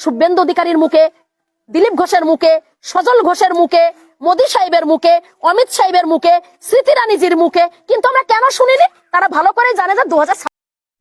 শুভেন্দু অধিকারীর মুখে, দিলীপ ঘোষের মুখে, সজল ঘোষের মুখে, মোদী সাহেবের মুখে, অমিত সাহেবের মুখে, স্মৃতি রানীজির মুখে। কিন্তু আমরা কেন শুনিনি? তারা ভালো করে জানে যে দু হাজার সাত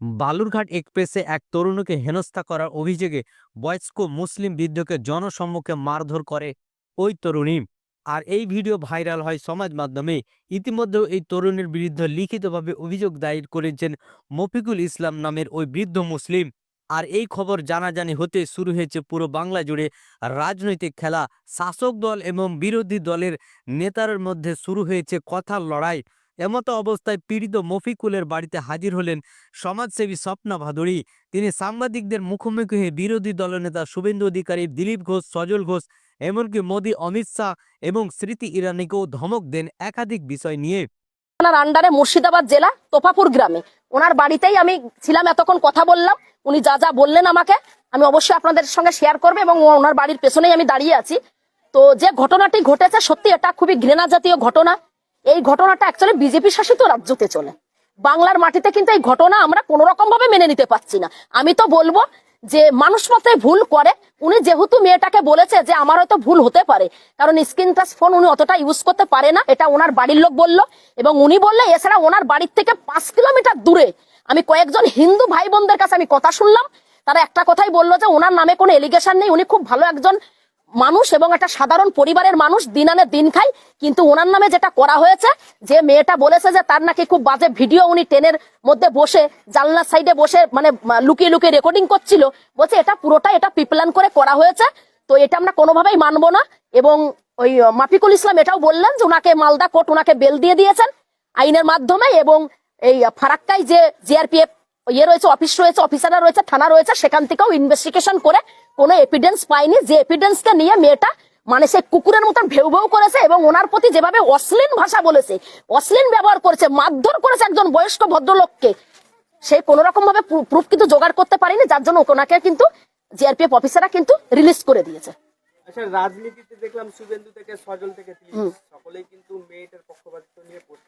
বালুরঘাট এক্সপ্রেসে এক তরুণীকে হেনস্থা করার অভিযোগে বয়স্ক মুসলিম বৃদ্ধকে জনসম্মুখে মারধর করে ওই তরুণী। আর এই ভিডিও ভাইরাল হয় সমাজ মাধ্যমে। ইতিমধ্যেও এই তরুণীর বিরুদ্ধে লিখিতভাবে অভিযোগ দায়ের করেছেন মফিকুল ইসলাম নামের ওই বৃদ্ধ মুসলিম। আর এই খবর জানাজানি হতে শুরু হয়েছে পুরো বাংলা জুড়ে। রাজনৈতিক খেলা, শাসক দল এবং বিরোধী দলের নেতার মধ্যে শুরু হয়েছে কথার লড়াই। এমতো অবস্থায় পীড়িত মফিকুলের বাড়িতে হাজির হলেন সমাজসেবী স্বপ্না ভাদুরী। তিনি সাংবাদিকদের মুখোমুখি হয়ে বিরোধী দলনেতা শুভেন্দু অধিকারী, দিলীপ ঘোষ, সজল ঘোষ, এমনকি মোদী, অমিত শাহ এবং স্মৃতি ইরানিকেও ধমক দেন একাধিক বিষয় নিয়ে। থানার আন্ডারে মুর্শিদাবাদ জেলা তোপাপুর গ্রামে। ওনার বাড়িতেই আমি ছিলাম, এতক্ষণ কথা বললাম। উনি যা যা বললেন আমাকে, আমি অবশ্যই আপনাদের সঙ্গে শেয়ার করব এবং ওনার বাড়ির পেছনেই আমি দাঁড়িয়ে আছি। তো যে ঘটনাটি ঘটেছে, সত্যি এটা খুবই ঘৃণা জাতীয় ঘটনা। এই ঘটনাটা অ্যাকচুয়ালি বিজেপি শাসিত রাজ্যতে চলে। বাংলার মাটিতে কিন্তু এই ঘটনা আমরা কোন রকম ভাবে মেনে নিতে পারছি না। আমি তো বলব যে মানুষ মাত্রে ভুল করে, উনি যেহেতু মেয়েটাকে বলেছে যে আমার হয়তো ভুল হতে পারে, কারণ স্ক্রিন টাচ ফোন উনি অতটা ইউজ করতে পারে না, এটা ওনার বাড়ির লোক বলল, এবং উনি বললে, এছাড়া ওনার বাড়ির থেকে পাঁচ কিলোমিটার দূরে, আমি কয়েকজন হিন্দু ভাই বোনদের কাছে আমি কথা শুনলাম, তারা একটা কথাই বলল যে, ওনার নামে কোনো এলিগেশন নেই, উনি খুব ভালো একজন মানুষ এবং একটা সাধারণ পরিবারের মানুষ দিন আনে দিন খায়, কিন্তু ওনার নামে যেটা করা হয়েছে, যে মেয়েটা বলেছে যে তার নাকি খুব বাজে ভিডিও উনি ট্রেনের মধ্যে বসে, জানলার সাইডে বসে মানে লুকিয়ে লুকিয়ে রেকর্ডিং করছিল, বলছে এটা পুরোটা এটা পিপলান করে করা হয়েছে, তো এটা আমরা কোনোভাবেই মানবো না, এবং ওই মাফিকুল ইসলাম এটাও বললেন যে ওনাকে মালদা কোর্ট ওনাকে বেল দিয়ে দিয়েছেন আইনের মাধ্যমে, এবং এই ফারাক্কায় যে জিআরপিএফ ইয়ে রয়েছে, অফিস রয়েছে, অফিসাররা রয়েছে, থানা রয়েছে, সেখান থেকেও ইনভেস্টিগেশন করে কোনো এভিডেন্স পাইনি যে এভিডেন্সকে নিয়ে মেয়েটা মানে সে কুকুরের মতন ভেউ ভেউ করেছে এবং ওনার প্রতি যেভাবে অশ্লীল ভাষা বলেছে অশ্লীল ব্যবহার করেছে মারধর করেছে একজন বয়স্ক ভদ্রলোককে সে কোন রকম ভাবে প্রুফ কিন্তু জোগাড় করতে পারেনি যার জন্য ওনাকে কিন্তু জিআরপিএফ অফিসাররা কিন্তু রিলিজ করে দিয়েছে। আচ্ছা রাজনীতিতে দেখলাম শুভেন্দু থেকে সজল থেকে সকলেই কিন্তু মেয়েটার পক্ষপাতিত্ব নিয়ে পোস্ট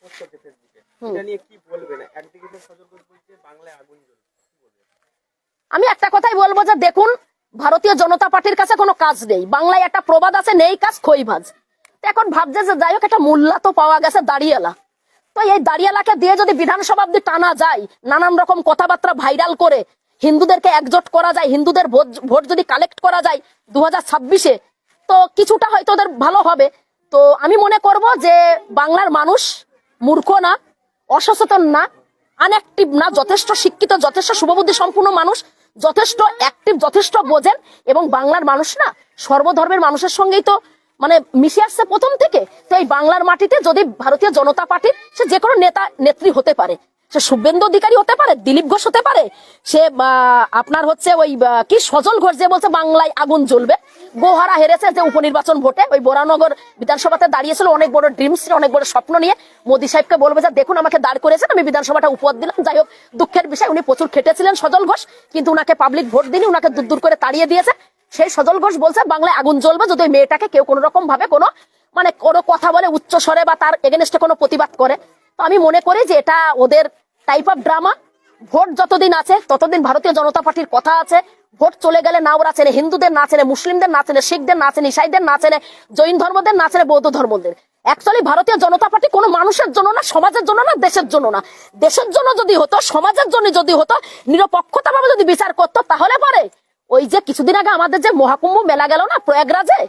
পোস্ট করছে ফেসবুকে। এটা নিয়ে কি বলবেন? একদিকে তো সজল বলছে বাংলায় আগুন জ্বলছে। কি বলবেন আমি একটা কথাই বলব যে দেখুন, ভারতীয় জনতা পার্টির কাছে কোনো কাজ নেই। বাংলায় একটা প্রবাদ আছে, নেই কাজ খই ভাজ এখন ভাবছে যে যাই হোক, একটা মূল্যা তো পাওয়া গেছে দাঁড়িয়েলা। তো এই দাঁড়িয়েলাকে দিয়ে যদি বিধানসভা অব্দি টানা যায়, নানান রকম কথাবার্তা ভাইরাল করে, হিন্দুদেরকে একজোট করা যায়, হিন্দুদের ভোট ভোট যদি কালেক্ট করা যায় দু হাজার ছাব্বিশে, তো কিছুটা হয়তো ওদের ভালো হবে। তো আমি মনে করব যে বাংলার মানুষ মূর্খ না, অসচেতন না আনঅ্যাক্টিভ না, যথেষ্ট শিক্ষিত, যথেষ্ট শুভবুদ্ধি সম্পূর্ণ মানুষ যথেষ্ট অ্যাক্টিভ যথেষ্ট বোঝেন এবং বাংলার মানুষ না সর্বধর্মের মানুষের সঙ্গেই তো মানে মিশে আসছে প্রথম থেকে। তো এই বাংলার মাটিতে যদি ভারতীয় জনতা পার্টির সে যে কোনো নেতা, নেত্রী হতে পারে। সে শুভেন্দু অধিকারী হতে পারে, দিলীপ ঘোষ হতে পারে, সে আপনার হচ্ছে ওই কি সজল ঘোষ যে বলছে বাংলায় আগুন জ্বলবে, গোহারা হেরেছে যে উপনির্বাচন ভোটে, ওই বোরানগর বিধানসভাতে দাঁড়িয়েছিল অনেক বড় ড্রিমস অনেক বড় স্বপ্ন নিয়ে, মোদী সাহেবকে বলবে যে, দেখুন, আমাকে দাঁড় করেছেন, আমি বিধানসভাটা উপহার দিলাম। যাই হোক, দুঃখের বিষয়, উনি প্রচুর খেটেছিলেন সজল ঘোষ, কিন্তু উনাকে পাবলিক ভোট দিনি উনাকে দূর দূর করে তাড়িয়ে দিয়েছে। সেই সজল ঘোষ বলছে, বাংলায় আগুন জ্বলবে যদি ওই মেয়েটাকে কেউ কোনো রকম ভাবে কোনো মানে কোনো কথা বলে উচ্চ স্বরে বা তার এগেনস্টে কোনো প্রতিবাদ করে। তো আমি মনে করি যে এটা ওদের টাইপ অফ ড্রামা ভোট যতদিন আছে, ততদিন ভারতীয় জনতা পার্টির কথা আছে। ভোট চলে গেলে না ওরা চেনে, হিন্দুদের না চেনে, মুসলিমদের না চেনে, শিখদের না চেনে, ইসাইদের না চেনে, জৈন ধর্মদের না চেনে, বৌদ্ধ ধর্মদের। অ্যাকচুয়ালি ভারতীয় জনতা পার্টি কোনো মানুষের জন্য না, সমাজের জন্য না, দেশের জন্য না। দেশের জন্য যদি হতো, সমাজের জন্য যদি হতো নিরপেক্ষতা ভাবে যদি বিচার করতো, তাহলে পরে ওই যে কিছুদিন আগে আমাদের যে মহাকুম্ভ মেলা গেল না, প্রয়াগরাজে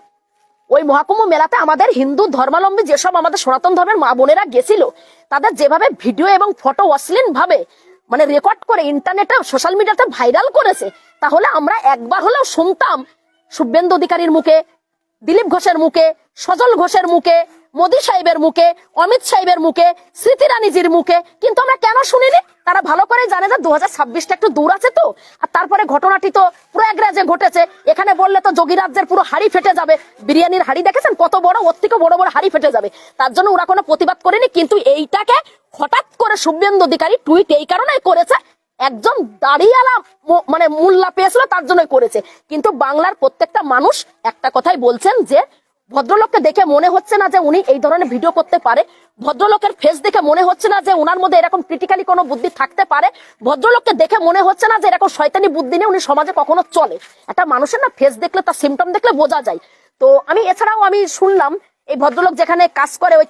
ওই মহাকুম্ভ মেলাতে আমাদের হিন্দু ধর্মালম্বী যেসব আমাদের সনাতন ধর্মের মা বোনেরা গেছিল, তাদের যেভাবে ভিডিও এবং ফটো অশ্লীল ভাবে মানে রেকর্ড করে ইন্টারনেটে সোশ্যাল মিডিয়াতে ভাইরাল করেছে, তাহলে আমরা একবার হলেও শুনতাম শুভেন্দু অধিকারীর মুখে, দিলীপ ঘোষের মুখে, সজল ঘোষের মুখে মোদী সাহেবের মুখে, অমিত সাহেবের মুখে, স্মৃতি রানীজির মুখে। কিন্তু আমরা কেন শুনিনি? তারা ভালো করে জানে যে দু হাজার একটু দূর আছে তো। আর তারপরে ঘটনাটি তো প্রয়াগরাজে ঘটেছে। এখানে বললে তো যোগীরাজ্যের পুরো হাড়ি ফেটে যাবে। বিরিয়ানির হাড়ি দেখেছেন? কত বড়, ওর থেকে বড় বড় হাড়ি ফেটে যাবে। তার জন্য ওরা কোনো প্রতিবাদ করেনি, কিন্তু এইটাকে হঠাৎ করে শুভেন্দু অধিকারী টুইট এই কারণেই করেছে। একজন দাঁড়িয়ালা মানে মূল্যা পেয়েছিল, তার জন্যই করেছে। কিন্তু বাংলার প্রত্যেকটা মানুষ একটা কথাই বলছেন যে ভদ্রলোককে দেখে মনে হচ্ছে না যে উনি এই ধরনের ভিডিও করতে পারে। ভদ্রলোকের ফেস দেখে মনে হচ্ছে না যে ওনার মধ্যে এরকম ক্রিটিক্যালি কোনো বুদ্ধি থাকতে পারে। ভদ্রলোককে দেখে মনে হচ্ছে না যে এরকম শয়তানি বুদ্ধি নিয়ে উনি সমাজে কখনো চলে। একটা মানুষের না ফেস দেখলে, তার সিমটম দেখলে বোঝা যায়। তো আমি, এছাড়াও আমি শুনলাম, এই ভদ্রলোক যেখানে কাজ করে ওই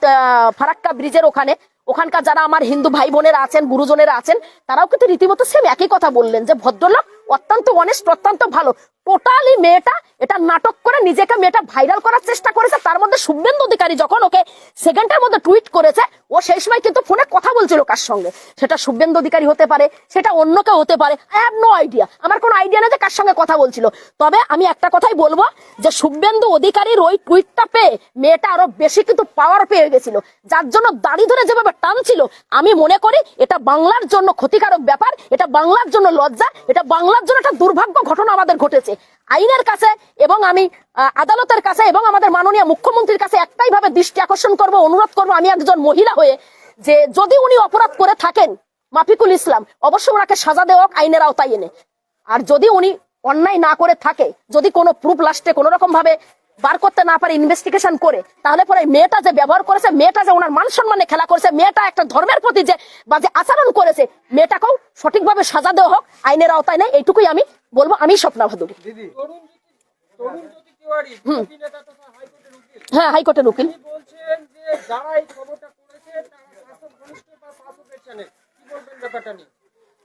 ফারাক্কা ব্রিজের ওখানে, ওখানকার যারা আমার হিন্দু ভাই বোনেরা আছেন, গুরুজনেরা আছেন, তারাও কিন্তু রীতিমতো সেম একই কথা বললেন যে ভদ্রলোক অত্যন্ত অনেস্ট অত্যন্ত ভালো। টোটালি মেয়েটা এটা নাটক করে নিজেকে মেয়েটা ভাইরাল করার চেষ্টা করেছে, তার মধ্যে শুভেন্দু অধিকারী যখন ওকে সেকেন্ডের মধ্যে টুইট করেছে, ও সেই সময় কিন্তু ফোনে কথা বলছিল কার সঙ্গে। সেটা শুভেন্দু অধিকারী হতে পারে, সেটা অন্য কেউ হতে পারে আই হ্যাভ নো আইডিয়া আমার কোনো আইডিয়া নেই যে কার সঙ্গে কথা বলছিল। তবে আমি একটা কথাই বলব যে শুভেন্দু অধিকারীর ওই টুইটটা পেয়ে মেয়েটা আরও বেশি কিন্তু পাওয়ার পেয়ে গেছিল। যার জন্য দাড়ি ধরে যেভাবে টানছিল, আমি মনে করি এটা বাংলার জন্য ক্ষতিকারক ব্যাপার, এটা বাংলার জন্য লজ্জা, এটা বাংলার জন্য একটা দুর্ভাগ্য ঘটনা আমাদের ঘটেছে। আইনের কাছে এবং আমি আদালতের কাছে এবং আমাদের মাননীয় মুখ্যমন্ত্রীর কাছে একটাই ভাবে দৃষ্টি আকর্ষণ করব, অনুরোধ করব আমি একজন মহিলা হয়ে যে যদি উনি অপরাধ করে থাকেন মাফিকুল ইসলাম, অবশ্যই ওনাকে সাজা দেওয়া আইনের আওতায় এনে। আর যদি উনি অন্যায় না করে থাকে, যদি কোনো প্রুফ লাস্টে কোনো রকম ভাবে বার করতে না পারে ইনভেস্টিগেশন করে তাহলে পরে মেয়েটা যে ব্যবহার করেছে মেয়েটা যে ওনার মান সম্মানে খেলা করেছে মেয়েটা একটা ধর্মের প্রতি যে বা যে আচরণ করেছে মেয়েটাকেও সঠিকভাবে সাজা দেওয়া হোক আইনের আওতায় নেই এইটুকুই আমি বলব আমি স্বপ্না ভাদুরী। উকিল? হ্যাঁ হাইকোর্টের উকিল।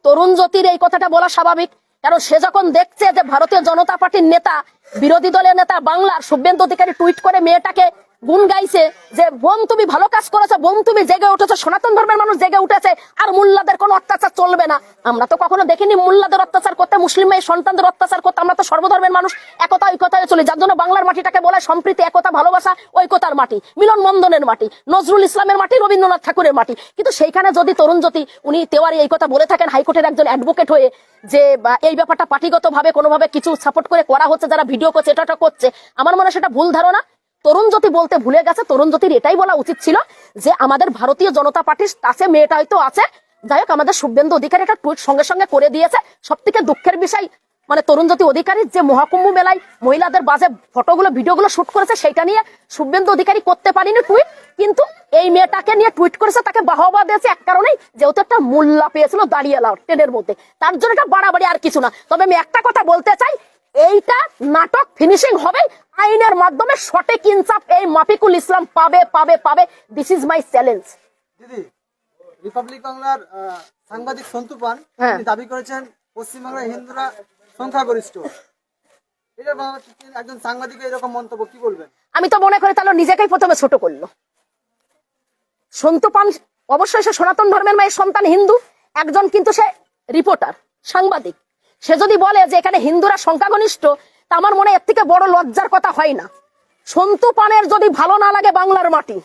তরুণ জ্যোতির এই কথাটা বলা স্বাভাবিক। কারণ সে যখন দেখছে যে ভারতীয় জনতা পার্টির নেতা, বিরোধী দলের নেতা, বাংলার শুভেন্দু অধিকারী টুইট করে মেয়েটাকে গুণ গাইছে যে বোন তুমি ভালো কাজ করেছ বোন তুমি জেগে উঠেছো, সনাতন ধর্মের মানুষ জেগে উঠেছে, আর মুল্লাদের কোনো অত্যাচার চলবে না। আমরা তো কখনো দেখিনি মুল্লাদের অত্যাচার করতে, মুসলিম মেয়ে সন্তানদের অত্যাচার করতে, আমরা তো সর্বধর্মের মানুষ, একতা ঐকতায় চলি। যার জন্য বাংলার মাটিটাকে বলে সম্প্রীতি, একতা, ভালোবাসা, ঐকতার মাটি, মিলন মন্দনের মাটি, নজরুল ইসলামের মাটি, রবীন্দ্রনাথ ঠাকুরের মাটি। কিন্তু সেইখানে যদি তরুণ জ্যোতি, উনি তেওয়ারি এই কথা বলে থাকেন হাইকোর্টের একজন অ্যাডভোকেট হয়ে, যে এই ব্যাপারটা পার্টিগত ভাবে কোনোভাবে কিছু সাপোর্ট করে করা হচ্ছে, যারা ভিডিও করছে, এটা করছে, আমার মনে হয় সেটা ভুল ধারণা। তরুণ জ্যোতি বলতে ভুলে গেছে তরুণ জ্যোতির এটাই বলা উচিত ছিল যে আমাদের ভারতীয় জনতা পার্টির কাছে মেয়েটা হয়তো আছে। যাই হোক, আমাদের শুভেন্দু অধিকারী একটা টুইট সঙ্গে সঙ্গে করে দিয়েছে। সব থেকে দুঃখের বিষয় মানে তরুণ জ্যোতি অধিকারী যে মহাকুম্ভ মেলায় মহিলাদের বাজে ফটোগুলো, ভিডিওগুলো শুট করেছে সেটা নিয়ে শুভেন্দু অধিকারী করতে পারিনি টুইট, কিন্তু এই মেয়েটাকে নিয়ে টুইট করেছে, তাকে বাহবা দিয়েছে এক কারণেই, যেহেতু একটা মূল্যা পেয়েছিল দাঁড়িয়ে লাও ট্রেনের মধ্যে। তার জন্য এটা বাড়াবাড়ি আর কিছু না। তবে আমি একটা কথা বলতে চাই, এইটা নাটক ফিনিশিং হবে আইনের মাধ্যমে সঠিক ইনসাফ এই মাফিকুল ইসলাম পাবে পাবে পাবে। দিস ইজ মাই চ্যালেঞ্জ দিদি রিপাবলিক বাংলার সাংবাদিক সন্তু পান হ্যাঁ। দাবি করেছেন পশ্চিমবাংলার হিন্দুরা সংখ্যাগরিষ্ঠ। একজন সাংবাদিকের এরকম মন্তব্য কি বলবেন? আমি তো মনে করি তাহলে নিজেকেই প্রথমে ছোট করল। সন্তু পান অবশ্যই সে সনাতন ধর্মের মায়ের সন্তান হিন্দু একজন কিন্তু সে রিপোর্টার সাংবাদিক। সে যদি বলে যে এখানে হিন্দুরা সংখ্যাগরিষ্ঠ তা আমার মনে এর থেকে বড় লজ্জার কথা হয় না। সন্তু পানের যদি ভালো না লাগে বাংলার মাটি,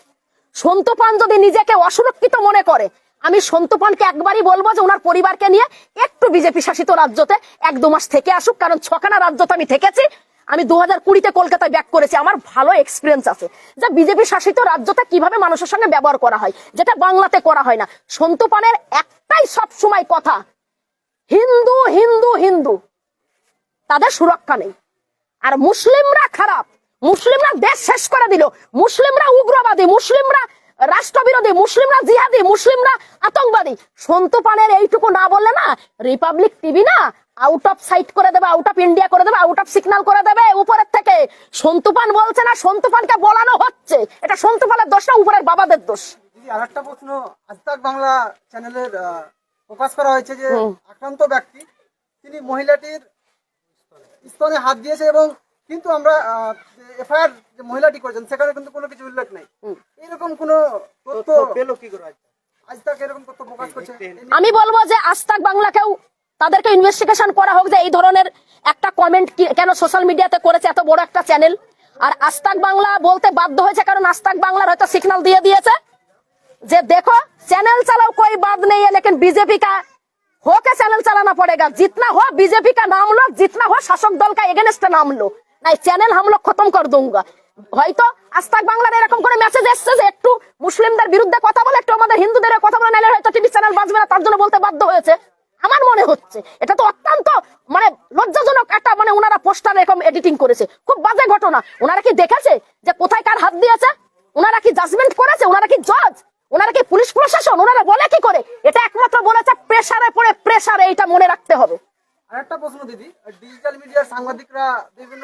সন্তু পান যদি নিজেকে অসুরক্ষিত মনে করে, আমি সন্তু পানকে একবারই বলব যে ওনার পরিবারকে নিয়ে একটু বিজেপি শাসিত রাজ্যতে এক দু মাস থেকে আসুক, কারণ ছখানা রাজ্যতে আমি থেকেছি। আমি দু হাজার কুড়িতে কলকাতায় ব্যাক করেছি, আমার ভালো এক্সপিরিয়েন্স আছে। যে বিজেপি শাসিত রাজ্যতে কীভাবে মানুষের সঙ্গে ব্যবহার করা হয়, যেটা বাংলাতে করা হয় না। সন্তু পানের একটাই সব সময় কথা, হিন্দু হিন্দু হিন্দু, তাদের সুরক্ষা নেই। আর মুসলিমরা খারাপ। মুসলিমরা দেশ শেষ করে দিল। মুসলিমরা উগ্রবাদী মুসলিমরা রাষ্ট্রবিরোধী মুসলিমরা জিহাদি মুসলিমরা আতঙ্কবাদী। সন্তু পানের এইটুকু না বললে না রিপাবলিক টিভি না আউট অফ সাইট করে দেবে আউট অফ ইন্ডিয়া করে দেবে আউট অফ সিগন্যাল করে দেবে উপরের থেকে। সন্তু পান বলছে না সন্তু পানকে বলানো হচ্ছে। এটা সন্তু পানের দোষ না উপরের বাবাদের দোষ। আর একটা প্রশ্ন। আজ তাক বাংলা চ্যানেলের প্রকাশ করা হয়েছে যে আক্রান্ত ব্যক্তি তিনি মহিলাটির স্তনে হাত দিয়েছে এবং কিন্তু আমরা এফআইআর যে মহিলাটি করেছেন সেখানে কিন্তু কোনো কিছু উল্লেখ নাই। এরকম কোন তথ্য পেল কি করে আমি বলব যে আস্তাক বাংলাকেও তাদেরকে ইনভেস্টিগেশন করা হোক যে এই ধরনের একটা কমেন্ট কেন সোশ্যাল মিডিয়াতে করেছে এত বড় একটা চ্যানেল আর আস্তাক বাংলা বলতে বাধ্য হয়েছে কারণ আস্তাক বাংলার হয়তো সিগনাল দিয়ে দিয়েছে। যে দেখো চ্যানেল চালাও কই বাদ নেই লেকিন বিজেপি কা हो के चैनल चलाना पड़ेगा जितना हो बीजेपी का नाम लो जितना हो शासक दल का एगेंस्ट नाम लो नहीं चैनल हम लोग खत्म कर दूंगा হয়তো আস্তাক বাংলার এরকম করে মেসেজ এসছে যে একটু মুসলিমদের বিরুদ্ধে কথা বলে একটু আমাদের হিন্দুদের কথা বলে নাহলে হয়তো টিভি চ্যানেল বাঁচবে না তার জন্য বলতে বাধ্য হয়েছে আমার মনে হচ্ছে এটা তো অত্যন্ত মানে লজ্জাজনক একটা মানে ওনারা পোস্টার এরকম এডিটিং করেছে খুব বাজে ঘটনা ওনারা কি দেখেছে যে কোথায় মহিলার হাত দিয়েছে ওনারা কি জাজমেন্ট করেছে ওনারা কি জজ বিভিন্ন